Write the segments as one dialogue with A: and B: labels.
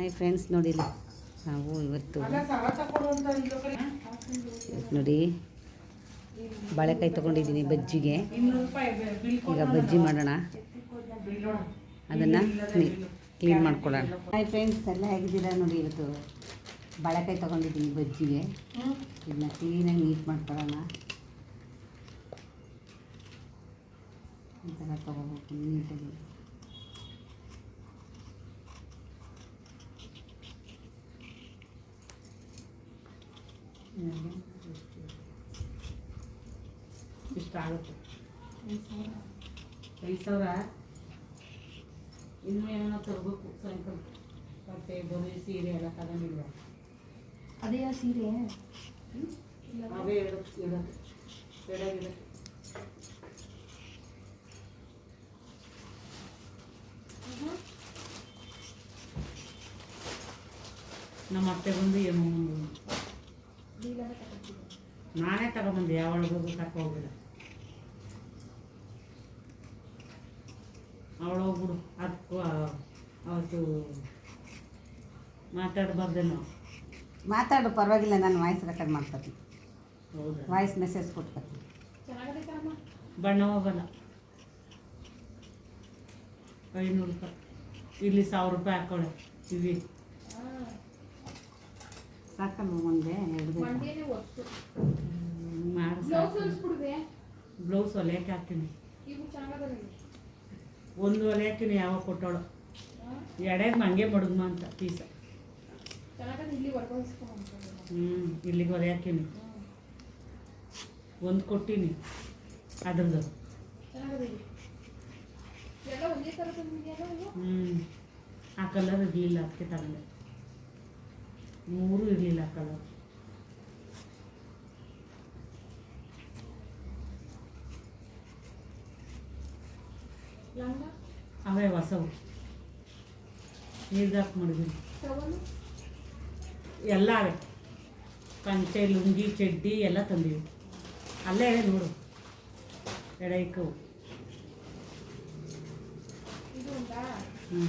A: Hi friends ನೋಡಿಲ್ಲ ನಾವು ಇವತ್ತು ಇವತ್ತು ನೋಡಿ ಬಾಳೆಕಾಯಿ ತೊಗೊಂಡಿದ್ದೀನಿ ಬಜ್ಜಿಗೆ. ಈಗ ಬಜ್ಜಿ ಮಾಡೋಣ. ಅದನ್ನು ಕ್ಲೀನ್ ಮಾಡ್ಕೊಳ್ಳೋಣ. ಹಾಯ್ ಫ್ರೆಂಡ್ಸ್ ಎಲ್ಲ ಹೇಗಿದ್ದೀರಾ ನೋಡಿ ಇವತ್ತು? ಬಾಳೆಕಾಯಿ ತೊಗೊಂಡಿದ್ದೀನಿ ಬಜ್ಜಿಗೆ. ಇದನ್ನ ಕ್ಲೀನಾಗಿ ನೀಟ್ ಮಾಡ್ಕೊಳ್ಳೋಣ. ಈ ಥರ ತೊಗೋಬೇಕು ನೀಟಾಗಿ
B: ಇಷ್ಟ ಆಗುತ್ತೆ. ಐದು ಸಾವಿರ? ಇನ್ನೂ ಏನೋ ತರಬೇಕು ಸಾಯಂಕಾಲ. ಬಟ್ಟೆ ಬರೀ ಸೀರೆ ಎಲ್ಲ ತಗೊಂಡಿಲ್ವ?
C: ಅದೇ ಸೀರೆ?
B: ಅವೇ ಇಡೋದು ಇಡೋದು ಬೆಳಗ್ಗೆ ನಮ್ಮ ಅತ್ತೆ ಬಂದು ಏನು ನಾನೇ ತಗೊಂಬಂದೆ ಯಾವಳಿಗೂ ಹೋಗಿಲ್ಲ ಅವಳು ಹೋಗ್ಬಿಡು ಅದಕ್ಕೂ ಅವತ್ತು ಮಾತಾಡಬಾರ್ದೇನೋ
A: ಮಾತಾಡು ಪರವಾಗಿಲ್ಲ ನಾನು ವಾಯ್ಸ್ ರೆಕಾರ್ಡ್ ಮಾಡ್ತೀನಿ
B: ಹೌದಾ?
A: ವಾಯ್ಸ್ ಮೆಸೇಜ್ ಕೊಟ್ಕೊತೀನಿ.
B: ಬಣ್ಣ ಹೋಗಲ್ಲ. ಐನೂರು ರೂಪಾಯಿ. ಇಲ್ಲಿ ಸಾವಿರ ರೂಪಾಯಿ ಹಾಕೊಳ್ಳೆ ಇವಿ
A: ಸಾಕಲ್ವ ಒಂದೇ? ಎರಡು
C: ಒತ್ತು.
B: ಮಾಡಿ
C: ಬ್ಲೌಸ್
B: ಹೊಲಿಯಕ್ಕೆ ಹಾಕ್ತೀನಿ. ಒಂದು ಹೊಲಿಯಾಕಿನಿ ಯಾವಾಗ ಕೊಟ್ಟೋಳು. ಎಡೆಗೆ ಮಂಗೆ ಮಡಗ್ಮ ಅಂತ ಪೀಸ ಹ್ಞೂ ಇಲ್ಲಿಗೆ ಹೊಲಿಯಾಕಿನಿ ಒಂದು ಕೊಟ್ಟಿನಿ ಅದ್ರದ್ದು. ಹ್ಞೂ ಆ ಕಲರ್ ಇರಲಿಲ್ಲ ಅದಕ್ಕೆ ತಗೊಂಡೆ. ಮೂರು ಇರಲಿಲ್ಲ ಆ ಕಲರ್ ಅವೇ ಹೊಸವು. ನೀರ್ದಾಕ್
C: ಮಾಡಿದ್ವಿ
B: ಎಲ್ಲ ಅವೆ. ಪಂಚೆ ಲುಂಗಿ ಚಡ್ಡಿ ಎಲ್ಲ ತಂದೀವಿ. ಅಲ್ಲೇ ಇದೆ ನೋಡು. ಎಡೈಕವು ಹ್ಞೂ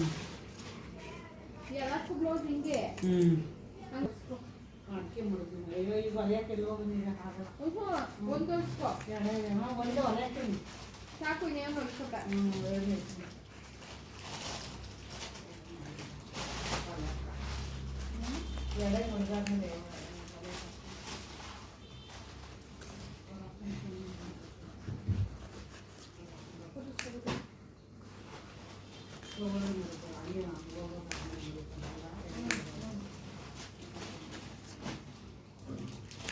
B: ಹ್ಞೂ ಅಡಿಕೆ ಮಾಡಿದ್ದೀನಿ. ಅಯ್ಯೋ ಈಗ ಹೊಲಿಯಕ್ಕೆ ಎಲ್ಲಿ ಹೋಗಿದ್ದೀನಿ
C: ಹ್ಞೂ ಒಂದು
B: ಒಂದು ಹೊಲಿಯಕ್ಕೆ
C: ಸಾಕು ಇನ್ನೇನು ಹೊಲಿಸ್ಕೊಟ
B: ಹ್ಞೂ ಎರಡು ಎಡೆ ಮುಳುಗಾದ್ಮೇಲೆ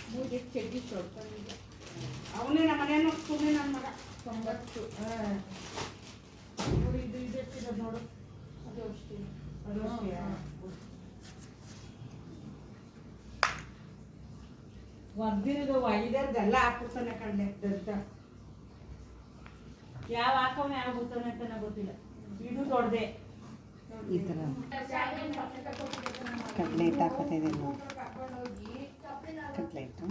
C: ಮೂರು ಚಡ್ಡಿ ತೊಳ್ಕೊಂಡಿದ್ದೆ
B: ಅವನೇ ನಮ್ಮ ಮನೆಯನ್ನು ಸುಮ್ಮನೆ ನನ್ನ ಮಗ
C: ತೊಂಬತ್ತು
B: ಹಾಂ ಇದು ಇದು ನೋಡು.
C: ಅದು ಅಷ್ಟೇ.
B: ಅದು ಅಷ್ಟೇ ಒದ್ದಿರೋದು ಐದರ್ದೆಲ್ಲ ಹಾಕ್ಬಿಡ್ತಾನೆ ಕಣ್ಣೆ ದಡ್ಡ ಯಾವ ಹಾಕವನೆ ಯಾವ ಗೊತ್ತಾನೆ ಅಂತ ಗೊತ್ತಿಲ್ಲ. ಇದು ದೊಡ್ಡದೆ.
A: ಈ ಥರ ಕಟ್ಲೆಟ್ ಹಾಕೋತಿದೆ ನೋಡಿ ಕಟ್ಲೆಟು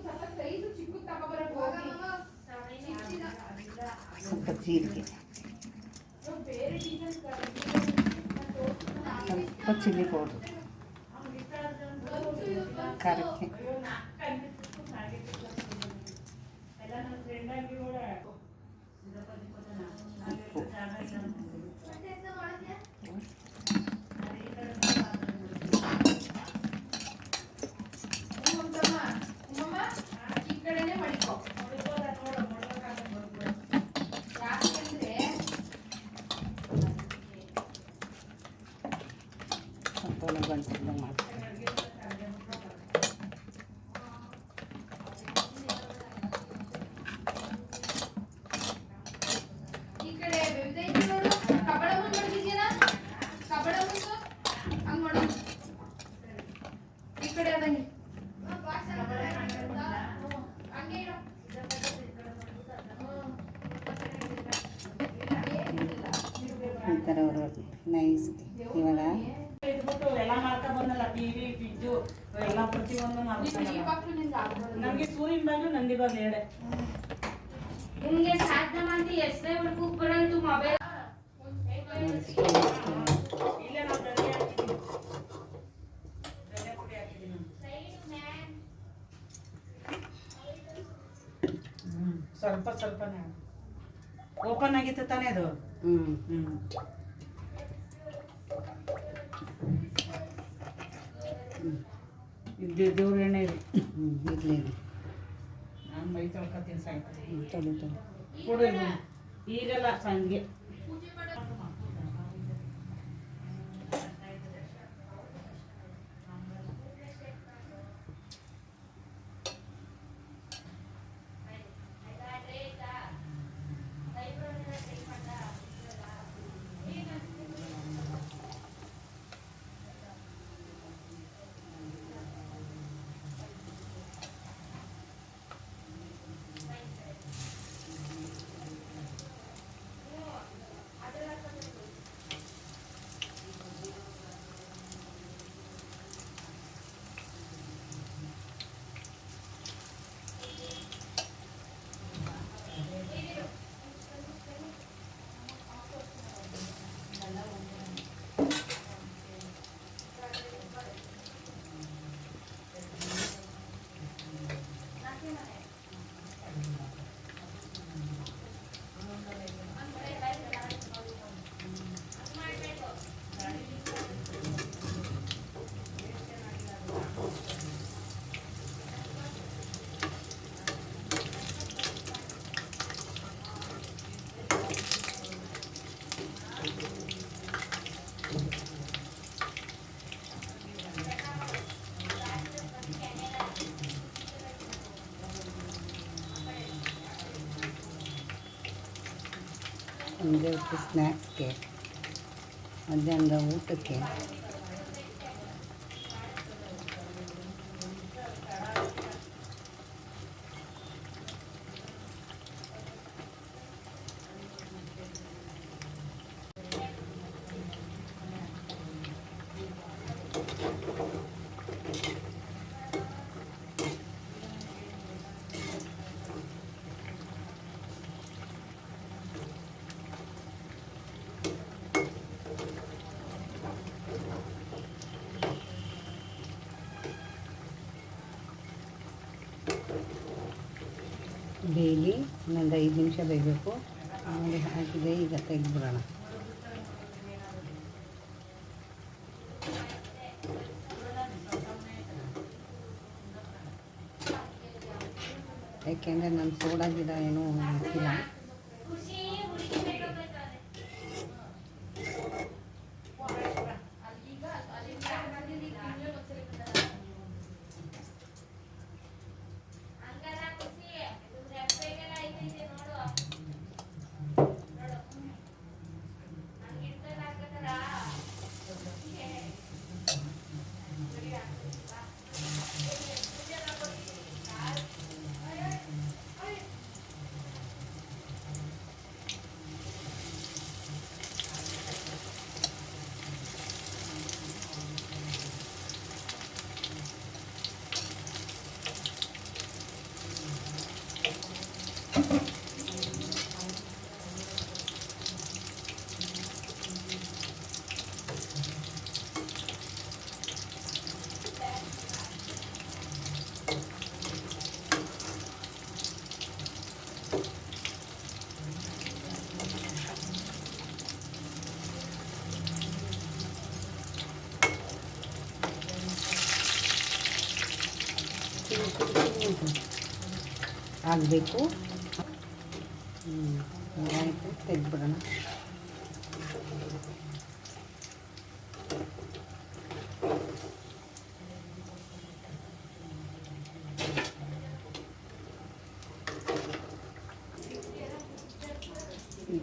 C: ಸ್ವಲ್ಪ ಸೈಜ್ ಚಿಕ್ಕ ತಗೊಬರಕ್ ಹೋಗಿ
A: ಸ್ವಲ್ಪ ಜೀರಿಗೆ
C: ಬೇರೆ ಡಿಸೈನ್
A: ಸ್ವಲ್ಪ ಚಿಲ್ಲಿ ಪೌಡ್ರು ಖಾರಕ್ಕೆ
C: ಉಂಟಮ್ಮ ಇಡು
A: ಈ ಥರ ನೈಸ್
B: ಎಲ್ಲ ಪ್ರತಿಯೊಂದು ನನಗೆ ಸೂರ್ಯನ ಬಾಗ್ಲು ನಂದಿ ಬಂದು ಎರಡೆ.
D: ನಿಮ್ಗೆ ಸಾಧ್ಯ ಮಾಡಿ ಎಷ್ಟೇ ಬರೋದು ಮೊಬೈಲ್
B: ಇಲ್ಲೇ ಪುಡಿ ಹಾಕಿದ್ದೀನಿ ಸ್ವಲ್ಪ ಸ್ವಲ್ಪನೇ ಓಪನ್ ಆಗಿತ್ತು ತಾನೇ ಅದು?
A: ಹ್ಞೂ
B: ಹ್ಮ್. ಇದು ದೇವ್ರ ಎಣ್ಣೆ ರೀ
A: ಹ್ಞೂ ಇರಲಿ
B: ನಾನು ಮೈ ತೊಳ್ಕೊತೀನಿ ಸಾಯಂಕಾಲ.
A: ತೊಳಿ ತೊಳಿ
B: ಕೊಡು. ಈಗಲ್ಲ ಸಂಜೆ.
A: ಸಂಜೆ ಹೊತ್ತು ಸ್ನ್ಯಾಕ್ಸ್ಗೆ ಮಧ್ಯಾಹ್ನದ ಊಟಕ್ಕೆ. ಬೇಯಲಿ ಇನ್ನೊಂದು ಐದು ನಿಮಿಷ ಬೇಯಬೇಕು. ಆಮೇಲೆ ಹಾಕಿದೆ ಈಗ ತೆಗೆದ್ಬಿಡೋಣ. ಯಾಕೆಂದರೆ ನಾನು ಸೋಡಾ ಗಿಡ ಏನೂ ಹಾಕಿಲ್ಲ. ಆಗಬೇಕು ಹ್ಞೂ ಆಯಿತು ತೆಗೆದ್ಬಿಡೋಣ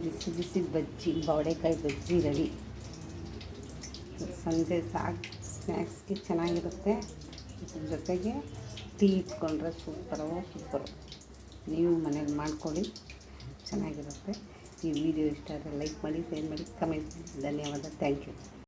A: ಬಿಸಿ ಬಿಸಿ ಬಜ್ಜಿ, ಬಾವಡೆಕಾಯಿ ಬಜ್ಜಿ ರೆಡಿ ಸಂಜೆ ಸಾಕು ಸ್ನ್ಯಾಕ್ಸ್ಗೆ ಚೆನ್ನಾಗಿರುತ್ತೆ. ಇದ್ರ ಜೊತೆಗೆ ಟೀ ಇಟ್ಕೊಂಡ್ರೆ ಸೂಪರು ಸೂಪರು ನೀವು ಮನೇಲಿ ಮಾಡ್ಕೊಳ್ಳಿ. ಚೆನ್ನಾಗಿರುತ್ತೆ. ಈ ವಿಡಿಯೋ ಇಷ್ಟ ಆದರೆ ಲೈಕ್ ಮಾಡಿ ಶೇರ್ ಮಾಡಿ ಕಮೆಂಟ್ ಮಾಡಿ. ಧನ್ಯವಾದ. Thank you